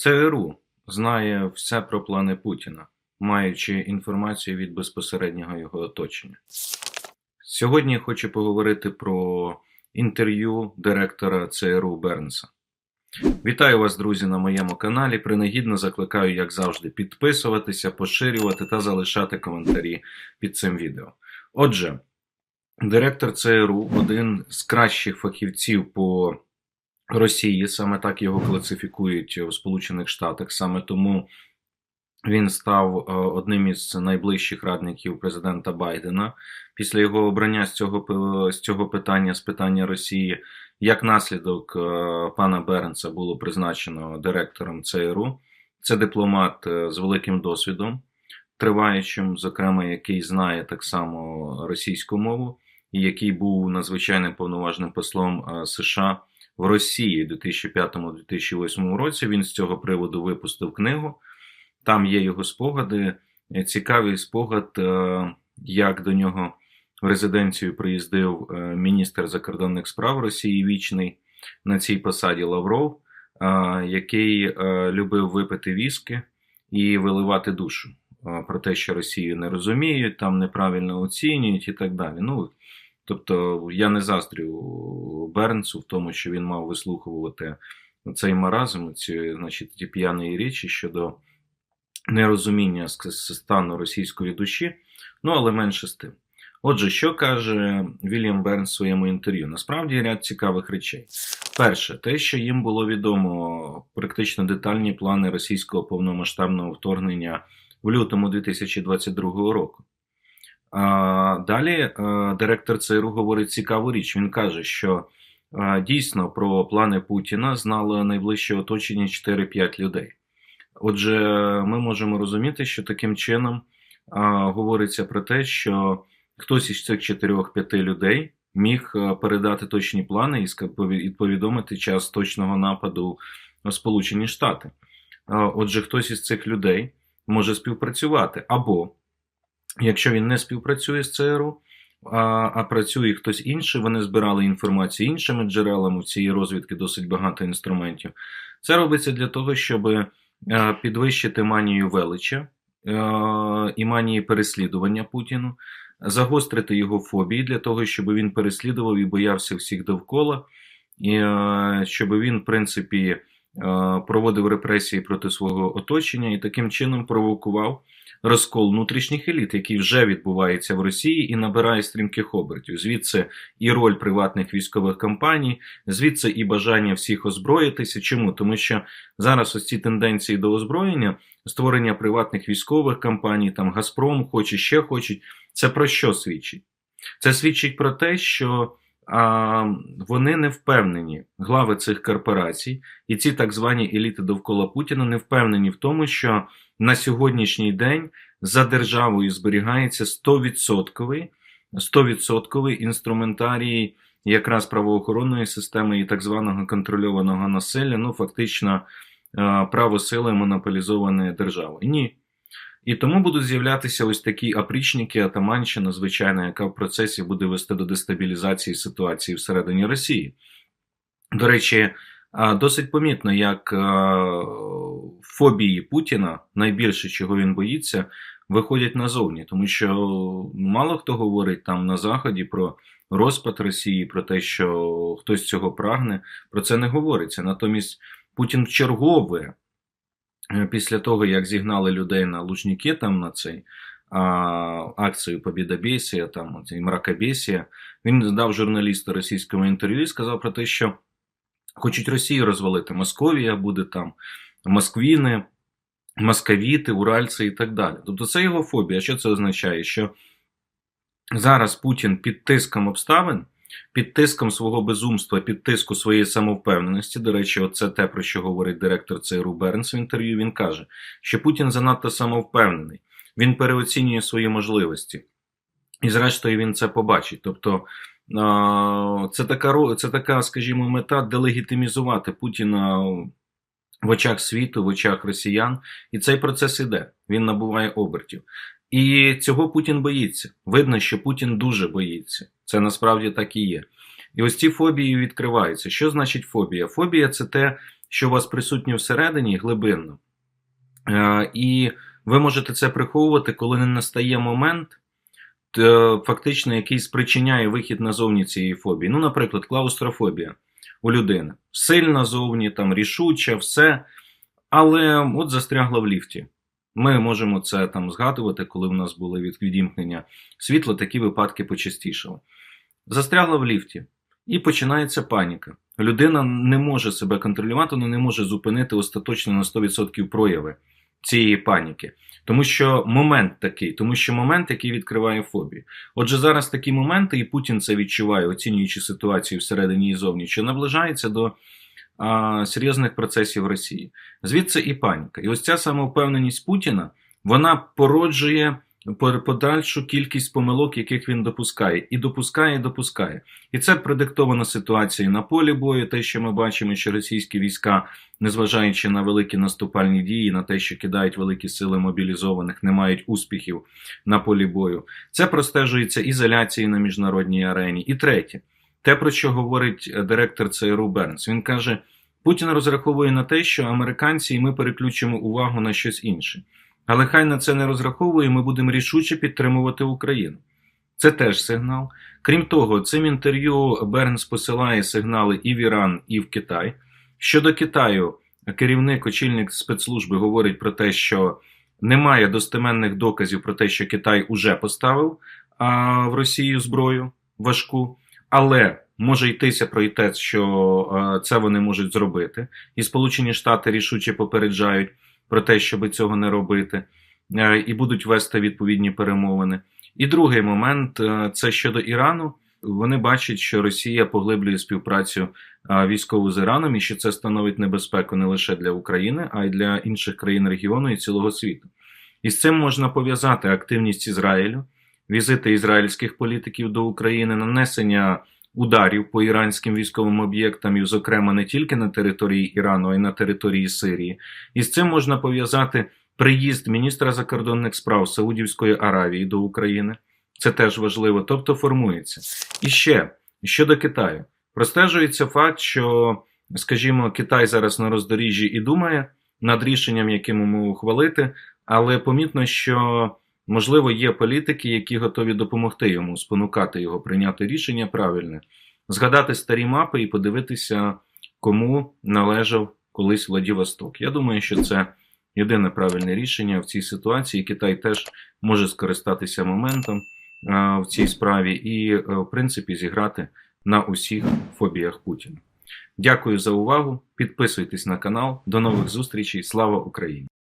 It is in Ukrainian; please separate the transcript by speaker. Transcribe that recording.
Speaker 1: ЦРУ знає все про плани Путіна, маючи інформацію від безпосереднього його оточення. Сьогодні хочу поговорити про інтерв'ю директора ЦРУ Бернса. Вітаю вас, друзі, на моєму каналі. Принагідно закликаю, як завжди, підписуватися, поширювати та залишати коментарі під цим відео. Отже, директор ЦРУ, один з кращих фахівців по Росії, саме так його класифікують в Сполучених Штатах, саме тому він став е, одним із найближчих радників президента Байдена після його обрання з цього з цього питання, з питання Росії. Як наслідок е, пана Бернса було призначено директором ЦРУ. Це дипломат е, з великим досвідом, триваючим, зокрема, який знає так само російську мову, і який був надзвичайним повноважним послом США в Росії у 2005-2008 році. Він з цього приводу випустив книгу. Там є його спогади. Е, Цікавий спогад, е, як до нього в резиденцію приїздив е, міністр закордонних справ Росії вічний на цій посаді Лавров, який любив випити віски і виливати душу про те, що Росію не розуміють, там неправильно оцінюють і так далі. Ну, тобто я не заздрю Бернсу в тому, що він мав вислуховувати цей маразм, ці, значить, ті п'яні речі щодо нерозуміння стану російської душі, ну але менше з тим. Отже, що каже Вільям Бернс в своєму інтерв'ю? Насправді ряд цікавих речей. Перше, те, що їм було відомо практично детальні плани російського повномасштабного вторгнення в лютому 2022 року. Далі е, директор ЦРУ говорить цікаву річ. Він каже, що е, дійсно про плани Путіна знало найближче оточення 4-5 людей. Отже, ми можемо розуміти, що таким чином говориться про те, що хтось із цих 4-5 людей міг е, передати точні плани і повідомити час точного нападу в Сполучені Штати. Отже, хтось із цих людей може співпрацювати. Або, якщо він не співпрацює з ЦРУ, а, а працює хтось інший, вони збирали інформацію іншими джерелами. В цій розвідки досить багато інструментів. Це робиться для того, щоб е, підвищити манію велича е, і манії переслідування Путіну, загострити його фобії для того, щоб він переслідував і боявся всіх довкола, і е, щоб він, в принципі, проводив репресії проти свого оточення і таким чином провокував розкол внутрішніх еліт, який вже відбувається в Росії і набирає стрімких обертів. Звідси і роль приватних військових компаній, звідси і бажання всіх озброїтися. Чому? Тому що зараз ось ці тенденції до озброєння, створення приватних військових компаній, там Газпром хоче, ще хочуть. Це про що свідчить? Це свідчить про те, що а, вони не впевнені, глави цих корпорацій, і ці так звані еліти довкола Путіна не впевнені в тому, що на сьогоднішній день за державою зберігається 100% 100% інструментарій якраз правоохоронної системи і так званого контрольованого насилля, ну фактично е, право сили монополізованої держави. Ні. І тому будуть з'являтися ось такі опрічники, атаманщина, звичайно, яка в процесі буде вести до дестабілізації ситуації всередині Росії. До речі, досить помітно, як фобії Путіна, найбільше чого він боїться, виходять назовні, тому що мало хто говорить там на Заході про розпад Росії, про те, що хтось цього прагне, про це не говориться. Натомість Путін вчергове, е, після того, як зігнали людей на Лужніки, там на цей а, акцію Побідобєсія, там і мракобєсія, він дав журналісту російському інтерв'ю і сказав про те, що хочуть Росію розвалити. Московія буде там, Москвіни, московіти, уральці і так далі. Тобто це його фобія. Що це означає? Що зараз Путін під тиском обставин, під тиском свого безумства, під тиску своєї самовпевненості. До речі, це те, про що говорить директор ЦРУ Бернс в інтерв'ю. Він каже, що Путін занадто самовпевнений, він переоцінює свої можливості. І, зрештою, він це побачить. Тобто, це така, це така, скажімо, мета делегітимізувати Путіна в очах світу, в очах росіян. І цей процес іде. Він набуває обертів. І цього Путін боїться. Видно, що Путін дуже боїться. Це насправді так і є. І ось ці фобії відкриваються. Що значить фобія? Фобія це те, що у вас присутнє всередині глибинно. Е, І ви можете це приховувати, коли не настає момент, т- фактично, який спричиняє вихід назовні цієї фобії. Ну, наприклад, клаустрофобія у людини. Сильна зовні, там рішуча, все. Але от застрягла в ліфті. Ми можемо це там згадувати, коли в нас були від відімкнення світла, такі випадки почастішали. Застрягла в ліфті, і починається паніка. Людина не може себе контролювати, вона не може зупинити остаточно на 100% прояви цієї паніки. Тому що момент такий, тому що момент, який відкриває фобію. Отже, зараз такі моменти, і Путін це відчуває, оцінюючи ситуацію всередині і зовні, що наближається до серйозних процесів Росії. Звідси і паніка. І ось ця самовпевненість Путіна вона породжує по- подальшу кількість помилок, яких він допускає, і допускає, і допускає. І це продиктовано ситуацією на полі бою. Те, що ми бачимо, що російські війська, незважаючи на великі наступальні дії, на те, що кидають великі сили мобілізованих, не мають успіхів на полі бою. Це простежується ізоляцією на міжнародній арені. І третє, те, про що говорить е, директор ЦРУ Бернс, він каже. Путін розраховує на те, що американці і ми переключимо увагу на щось інше. Але хай на це не розраховує, ми будемо рішуче підтримувати Україну. Це теж сигнал. Крім того, цим інтерв'ю Бернс посилає сигнали і в Іран, і в Китай. Щодо Китаю, керівник, очільник спецслужби говорить про те, що немає достеменних доказів про те, що Китай уже поставив а, в Росію зброю важку, але може йтися про те, що це вони можуть зробити. І Сполучені Штати рішуче попереджають про те, щоб цього не робити, е, і будуть вести відповідні перемовини. І другий момент е, це щодо Ірану. Вони бачать, що Росія поглиблює співпрацю е, військову з Іраном, і що це становить небезпеку не лише для України, а й для інших країн регіону і цілого світу. І з цим можна пов'язати активність Ізраїлю, візити ізраїльських політиків до України, нанесення ударів по іранським військовим об'єктам, і, зокрема, не тільки на території Ірану, а й на території Сирії. І з цим можна пов'язати приїзд міністра закордонних справ Саудівської Аравії до України. Це теж важливо, тобто формується. І ще щодо Китаю, простежується факт, що, скажімо, Китай зараз на роздоріжжі і думає над рішенням, яким йому ухвалити, але помітно, що можливо є політики, які готові допомогти йому спонукати його прийняти рішення правильне, згадати старі мапи і подивитися, кому належав колись Владивосток. Я думаю, що це єдине правильне рішення в цій ситуації. Китай теж може скористатися моментом в цій справі і, е, в принципі, зіграти на усіх фобіях Путіна. Дякую за увагу. Підписуйтесь на канал. До нових зустрічей. Слава Україні!